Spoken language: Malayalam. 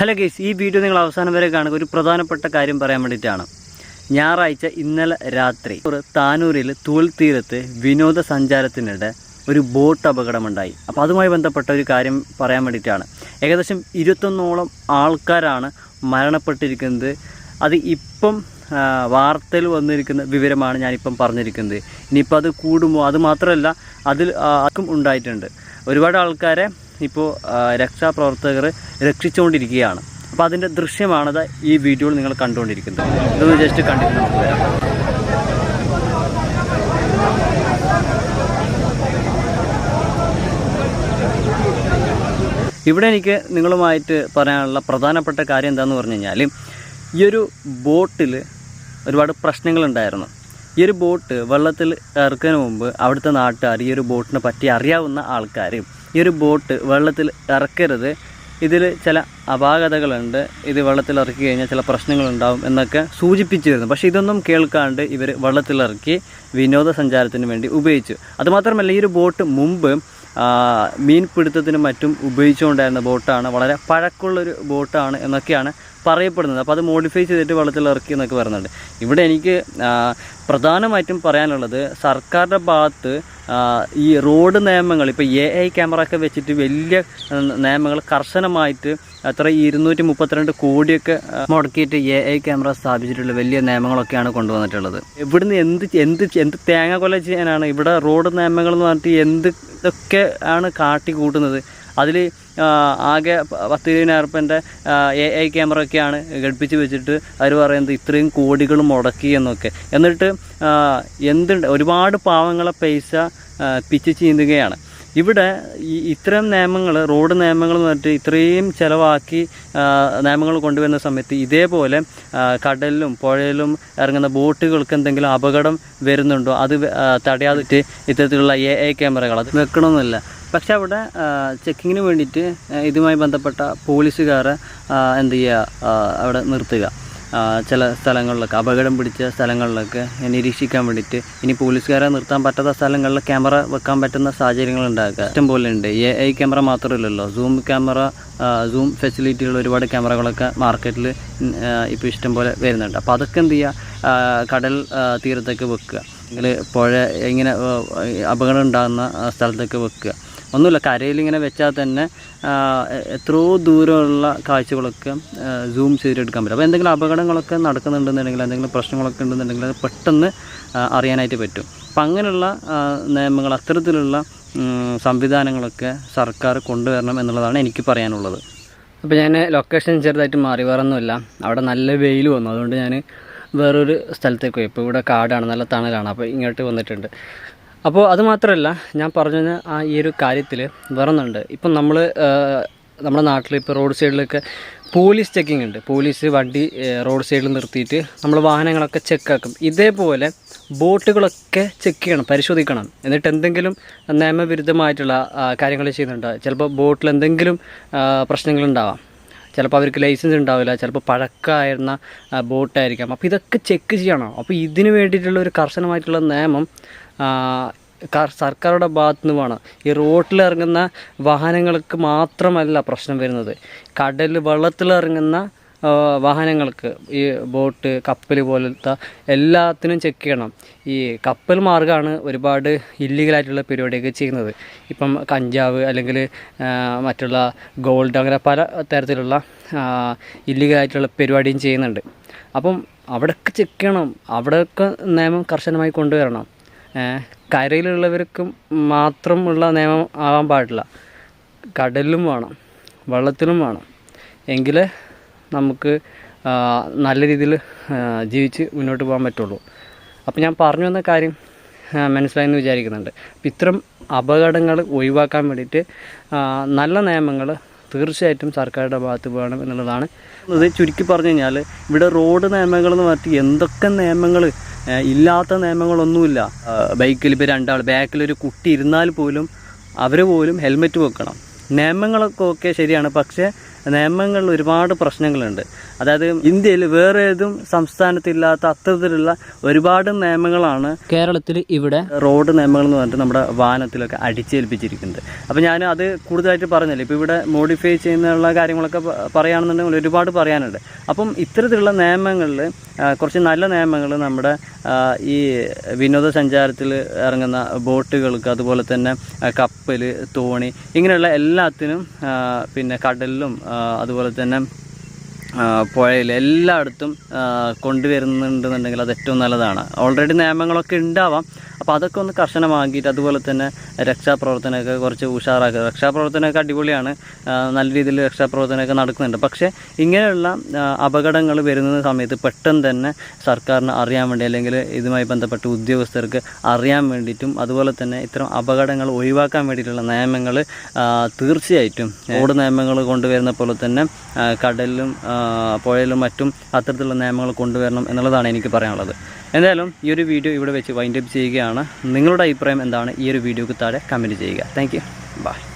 ഹലോ ഗേസ് ഈ വീഡിയോ നിങ്ങൾ അവസാനം വരെ കാണുക. ഒരു പ്രധാനപ്പെട്ട കാര്യം പറയാൻ വേണ്ടിയിട്ടാണ്. ഞായറാഴ്ച ഇന്നലെ രാത്രി താനൂരിൽ തൂൽ തീരത്ത് വിനോദസഞ്ചാരത്തിനിടെ ഒരു ബോട്ട് അപകടമുണ്ടായി. അപ്പോൾ അതുമായി ബന്ധപ്പെട്ട ഒരു കാര്യം പറയാൻ വേണ്ടിയിട്ടാണ്. ഏകദേശം ഇരുപത്തൊന്നോളം ആൾക്കാരാണ് മരണപ്പെട്ടിരിക്കുന്നത്. അത് ഇപ്പം വാർത്തയിൽ വന്നിരിക്കുന്ന വിവരമാണ് ഞാനിപ്പം പറഞ്ഞിരിക്കുന്നത്. ഇനിയിപ്പോൾ അത് കൂടുമോ? അത് മാത്രമല്ല അതിൽ ആർക്കും ഉണ്ടായിട്ടുണ്ട്. ഒരുപാട് ആൾക്കാരെ ഇപ്പോൾ രക്ഷാപ്രവർത്തകർ രക്ഷിച്ചുകൊണ്ടിരിക്കുകയാണ്. അപ്പോൾ അതിന്റെ ദൃശ്യമാണത് ഈ വീഡിയോയിൽ നിങ്ങൾ കണ്ടുകൊണ്ടിരിക്കുന്നത്. ഇതൊന്ന് ജസ്റ്റ് കണ്ടിട്ട് നമുക്ക് വരാം ഇവിടെ എനിക്ക് നിങ്ങളുമായിട്ട് പറയാനുള്ള പ്രധാനപ്പെട്ട കാര്യം എന്താണെന്ന് പറഞ്ഞു കഴിഞ്ഞാൽ ഈ ഒരു ബോട്ടിൽ ഒരുപാട് പ്രശ്നങ്ങളുണ്ടായിരുന്നു. ഈ ഒരു ബോട്ട് വെള്ളത്തിൽ ഇറക്കുന്നതിന് മുമ്പ് അവിടുത്തെ നാട്ടുകാർ ഈ ഒരു ബോട്ടിനെ പറ്റി അറിയാവുന്ന ആൾക്കാർ ഈ ഒരു ബോട്ട് വെള്ളത്തിൽ ഇറക്കരുത്. ഇതിൽ ചില അപാകതകളുണ്ട്. ഇത് വെള്ളത്തിൽ ഇറക്കി കഴിഞ്ഞാൽ ചില പ്രശ്നങ്ങളുണ്ടാവും എന്നൊക്കെ സൂചിപ്പിച്ചിരുന്നു പക്ഷേ ഇതൊന്നും കേൾക്കാണ്ട് ഇവർ വെള്ളത്തിലിറക്കി വിനോദസഞ്ചാരത്തിന് വേണ്ടി ഉപയോഗിച്ചു. അതുമാത്രമല്ല ഈ ഒരു ബോട്ട് മുമ്പ് മീൻ മീൻപിടുത്തത്തിനും മറ്റും ഉപയോഗിച്ചുകൊണ്ടായിരുന്ന ബോട്ടാണ്. വളരെ പഴക്കമുള്ളൊരു ബോട്ടാണ് എന്നൊക്കെയാണ് പറയപ്പെടുന്നത്. അപ്പോൾ അത് മോഡിഫൈ ചെയ്തിട്ട് വെള്ളത്തിൽ ഇറക്കി എന്നൊക്കെ പറയുന്നുണ്ട് ഇവിടെ എനിക്ക് പ്രധാനമായിട്ടും പറയാനുള്ളത് സർക്കാരിന്റെ ഭാഗത്ത് ഈ റോഡ് നിയമങ്ങൾ ഇപ്പോൾ എ ഐ ക്യാമറ ഒക്കെ വെച്ചിട്ട് വലിയ നിയമങ്ങൾ കർശനമായിട്ട് അത്ര ഇരുന്നൂറ്റി മുപ്പത്തിരണ്ട് കോടിയൊക്കെ മുടക്കിയിട്ട് എ ഐ ക്യാമറ സ്ഥാപിച്ചിട്ടുള്ള വലിയ നിയമങ്ങളൊക്കെയാണ് കൊണ്ടുവന്നിട്ടുള്ളത്. ഇവിടുന്ന് എന്ത് എന്ത് എന്ത് തേങ്ങ കൊല ചെയ്യാനാണ് ഇവിടെ റോഡ് നിയമങ്ങൾ എന്ന് പറഞ്ഞിട്ട് എന്ത് ഇതൊക്കെ ആണ് കാട്ടി കൂട്ടുന്നത്? അതിൽ ആകെ പത്ത് ഇരുപതിനായിരം റുപ്യന്റെ എ ഐ ക്യാമറ ഒക്കെയാണ് ഘടിപ്പിച്ച് വെച്ചിട്ട് അവർ പറയുന്നത് ഇത്രയും കോടികൾ മുടക്കി എന്നൊക്കെ. എന്നിട്ട് എന്തുണ്ട് ഒരുപാട് പാവങ്ങളെ പൈസ പിച്ച് ചീന്തുകയാണ്. ഇവിടെ ഈ ഇത്തരം നിയമങ്ങൾ റോഡ് നിയമങ്ങൾ എന്ന് പറഞ്ഞിട്ട് ഇത്രയും ചിലവാക്കി നിയമങ്ങൾ കൊണ്ടുവരുന്ന സമയത്ത് ഇതേപോലെ കടലിലും പുഴയിലും ഇറങ്ങുന്ന ബോട്ടുകൾക്ക് എന്തെങ്കിലും അപകടം വരുന്നുണ്ടോ? അത് തടയാതിട്ട് ഇത്തരത്തിലുള്ള എ ഐ ക്യാമറകൾ അത് വെക്കണമെന്നില്ല. പക്ഷെ അവിടെ ചെക്കിങ്ങിന് വേണ്ടിയിട്ട് ഇതുമായി ബന്ധപ്പെട്ട പോലീസുകാരെ ആ, എന്ത് ചെയ്യുക അവിടെ നിർത്തുക. ചില സ്ഥലങ്ങളിലൊക്കെ അപകടം പിടിച്ച സ്ഥലങ്ങളിലൊക്കെ നിരീക്ഷിക്കാൻ വേണ്ടിയിട്ട് ഇനി പോലീസുകാരെ നിർത്താൻ പറ്റാത്ത സ്ഥലങ്ങളിൽ ക്യാമറ വെക്കാൻ പറ്റുന്ന സാഹചര്യങ്ങൾ ഉണ്ടാക്കുക. ഇഷ്ടം പോലെ ഉണ്ട്. എ ഐ ക്യാമറ മാത്രമല്ലല്ലോ. സൂം ക്യാമറ സൂം ഫെസിലിറ്റിയുള്ള ഒരുപാട് ക്യാമറകളൊക്കെ മാർക്കറ്റിൽ ഇപ്പോൾ ഇഷ്ടം പോലെ വരുന്നുണ്ട്. അപ്പോൾ അതൊക്കെ എന്ത് ചെയ്യുക കടൽ തീരത്തൊക്കെ വെക്കുക. അല്ലെങ്കിൽ പുഴ ഇങ്ങനെ അപകടം ഉണ്ടാകുന്ന സ്ഥലത്തൊക്കെ വെക്കുക. ഒന്നുമില്ല കരയിൽ ഇങ്ങനെ വെച്ചാൽ തന്നെ എത്രയോ ദൂരമുള്ള കാഴ്ചകളൊക്കെ സൂം ചെയ്തെടുക്കാൻ പറ്റും. അപ്പോൾ എന്തെങ്കിലും അപകടങ്ങളൊക്കെ നടക്കുന്നുണ്ടെന്നുണ്ടെങ്കിൽ എന്തെങ്കിലും പ്രശ്നങ്ങളൊക്കെ ഉണ്ടെന്നുണ്ടെങ്കിൽ അത് പെട്ടെന്ന് അറിയാനായിട്ട് പറ്റും. അപ്പം അങ്ങനെയുള്ള നിയമങ്ങൾ അത്തരത്തിലുള്ള സംവിധാനങ്ങളൊക്കെ സർക്കാർ കൊണ്ടുവരണം എന്നുള്ളതാണ് എനിക്ക് പറയാനുള്ളത്. അപ്പോൾ ഞാൻ ലൊക്കേഷൻ ചെറുതായിട്ട് മാറി വേറൊന്നുമില്ല. അവിടെ നല്ല വെയിൽ വന്നു. അതുകൊണ്ട് ഞാൻ വേറൊരു സ്ഥലത്തേക്ക് പോയി. ഇപ്പോൾ ഇവിടെ കാടാണ് നല്ല തണലാണ്. അപ്പോൾ ഇങ്ങോട്ട് വന്നിട്ടുണ്ട്. അപ്പോൾ അത് മാത്രമല്ല ഞാൻ പറഞ്ഞ ആ ഈ ഒരു കാര്യത്തിൽ വേറൊന്നുണ്ട്. ഇപ്പം നമ്മൾ നമ്മുടെ നാട്ടിൽ ഇപ്പോൾ റോഡ് സൈഡിലൊക്കെ പോലീസ് ചെക്കിംഗ് ഉണ്ട്. പോലീസ് വണ്ടി റോഡ് സൈഡിൽ നിർത്തിയിട്ട് നമ്മൾ വാഹനങ്ങളൊക്കെ ചെക്കാക്കും. ഇതേപോലെ ബോട്ടുകളൊക്കെ ചെക്ക് ചെയ്യണം പരിശോധിക്കണം. എന്നിട്ട് എന്തെങ്കിലും നിയമവിരുദ്ധമായിട്ടുള്ള കാര്യങ്ങൾ ചെയ്യുന്നുണ്ടോ? ചിലപ്പോൾ ബോട്ടിൽ എന്തെങ്കിലും പ്രശ്നങ്ങളുണ്ടാവാം ചിലപ്പോൾ അവർക്ക് ലൈസൻസ് ഉണ്ടാവില്ല ചിലപ്പോൾ പഴക്കമായിരുന്ന ബോട്ടായിരിക്കാം. അപ്പോൾ ഇതൊക്കെ ചെക്ക് ചെയ്യണം. അപ്പോൾ ഇതിന് വേണ്ടിയിട്ടുള്ള ഒരു കർശനമായിട്ടുള്ള നിയമം സർക്കാരുടെ ഭാഗത്തു നിന്നുമാണ് ഈ റോട്ടിലിറങ്ങുന്ന വാഹനങ്ങൾക്ക് മാത്രമല്ല പ്രശ്നം വരുന്നത്. കടൽ വെള്ളത്തിലിറങ്ങുന്ന വാഹനങ്ങൾക്ക് ഈ ബോട്ട് കപ്പൽ പോലത്തെ എല്ലാത്തിനും ചെക്ക് ചെയ്യണം. ഈ കപ്പൽ മാർഗമാണ് ഒരുപാട് ഇല്ലീഗലായിട്ടുള്ള പരിപാടിയൊക്കെ ചെയ്യുന്നത്. ഇപ്പം കഞ്ചാവ് അല്ലെങ്കിൽ മറ്റുള്ള ഗോൾഡ് അങ്ങനെ പല തരത്തിലുള്ള ഇല്ലീഗലായിട്ടുള്ള പരിപാടിയും ചെയ്യുന്നുണ്ട്. അപ്പം അവിടെയൊക്കെ ചെക്ക് ചെയ്യണം. അവിടെയൊക്കെ നിയമം കർശനമായി കൊണ്ടുവരണം. കരയിലുള്ളവർക്കും മാത്രമുള്ള നിയമം ആവാൻ പാടില്ല. കടലിലും വേണം വെള്ളത്തിലും വേണം. എങ്കിലേ നമുക്ക് നല്ല രീതിയിൽ ജീവിച്ച് മുന്നോട്ട് പോകാൻ പറ്റുള്ളൂ. അപ്പോൾ ഞാൻ പറഞ്ഞു വന്ന കാര്യം മനസ്സിലായെന്ന് വിചാരിക്കുന്നുണ്ട്. അപ്പം ഇത്തരം അപകടങ്ങൾ ഒഴിവാക്കാൻ വേണ്ടിയിട്ട് നല്ല നിയമങ്ങൾ തീർച്ചയായിട്ടും സർക്കാരുടെ ഭാഗത്ത് വേണം എന്നുള്ളതാണ്. ഇത് ചുരുക്കി പറഞ്ഞു കഴിഞ്ഞാൽ ഇവിടെ റോഡ് നിയമങ്ങൾ എന്ന് പറഞ്ഞിട്ട് എന്തൊക്കെ നിയമങ്ങൾ ഇല്ലാത്ത നിയമങ്ങളൊന്നുമില്ല. ബൈക്കിൽ ഇപ്പോൾ രണ്ടാൾ ബാക്കിലൊരു കുട്ടി ഇരുന്നാൽ പോലും അവർ പോലും ഹെൽമെറ്റ് വെക്കണം. നിയമങ്ങളൊക്കെ ഓക്കെ ശരിയാണ് പക്ഷേ നിയമങ്ങളിൽ ഒരുപാട് പ്രശ്നങ്ങളുണ്ട്. അതായത് ഇന്ത്യയിൽ വേറെ ഏതും സംസ്ഥാനത്തില്ലാത്ത അത്തരത്തിലുള്ള ഒരുപാട് നിയമങ്ങളാണ് കേരളത്തിൽ ഇവിടെ റോഡ് നിയമങ്ങൾ എന്ന് പറഞ്ഞിട്ട് നമ്മുടെ വാഹനത്തിലൊക്കെ അടിച്ചേൽപ്പിച്ചിരിക്കുന്നത്. അപ്പോൾ ഞാൻ അത് കൂടുതലായിട്ട് പറഞ്ഞില്ല? ഇപ്പോൾ ഇവിടെ മോഡിഫൈ ചെയ്യുന്നുള്ള കാര്യങ്ങളൊക്കെ പറയുകയാണെന്നുണ്ടെങ്കിൽ ഒരുപാട് പറയാനുണ്ട്. അപ്പം ഇത്തരത്തിലുള്ള നിയമങ്ങളിൽ കുറച്ച് നല്ല നിയമങ്ങൾ നമ്മുടെ ഈ വിനോദസഞ്ചാരത്തിൽ ഇറങ്ങുന്ന ബോട്ടുകൾക്ക് അതുപോലെ തന്നെ കപ്പൽ തോണി ഇങ്ങനെയുള്ള എല്ലാത്തിനും പിന്നെ കടലിലും അതുപോലെ തന്നെ പുഴയിൽ എല്ലായിടത്തും കൊണ്ടുവരുന്നുണ്ടെന്നുണ്ടെങ്കിൽ അത് ഏറ്റവും നല്ലതാണ്. ഓൾറെഡി നിയമങ്ങളൊക്കെ ഉണ്ടാവാം. അപ്പോൾ അതൊക്കെ ഒന്ന് കർശനമാക്കിയിട്ട് അതുപോലെ തന്നെ രക്ഷാപ്രവർത്തനമൊക്കെ കുറച്ച് ഉഷാറാക്കുക. രക്ഷാപ്രവർത്തനമൊക്കെ അടിപൊളിയാണ്. നല്ല രീതിയിൽ രക്ഷാപ്രവർത്തനമൊക്കെ നടക്കുന്നുണ്ട്. പക്ഷേ ഇങ്ങനെയുള്ള അപകടങ്ങൾ വരുന്ന സമയത്ത് പെട്ടെന്ന് തന്നെ സർക്കാരിന് അറിയാൻ വേണ്ടി അല്ലെങ്കിൽ ഇതുമായി ബന്ധപ്പെട്ട ഉദ്യോഗസ്ഥർക്ക് അറിയാൻ വേണ്ടിയിട്ടും അതുപോലെ തന്നെ ഇത്തരം അപകടങ്ങൾ ഒഴിവാക്കാൻ വേണ്ടിയിട്ടുള്ള നിയമങ്ങൾ തീർച്ചയായിട്ടും റോഡ് നിയമങ്ങൾ കൊണ്ടുവരുന്ന പോലെ തന്നെ കടലിലും പുഴയിലും മറ്റും അത്തരത്തിലുള്ള നിയമങ്ങൾ കൊണ്ടുവരണം എന്നുള്ളതാണ് എനിക്ക് പറയാനുള്ളത്. എന്തായാലും ഈ ഒരു വീഡിയോ ഇവിടെ വെച്ച് വൈൻഡപ്പ് ചെയ്യുകയാണ്. നിങ്ങളുടെ അഭിപ്രായം എന്താണ്? ഈ ഒരു വീഡിയോക്ക് താഴെ കമന്റ് ചെയ്യുക. Thank you by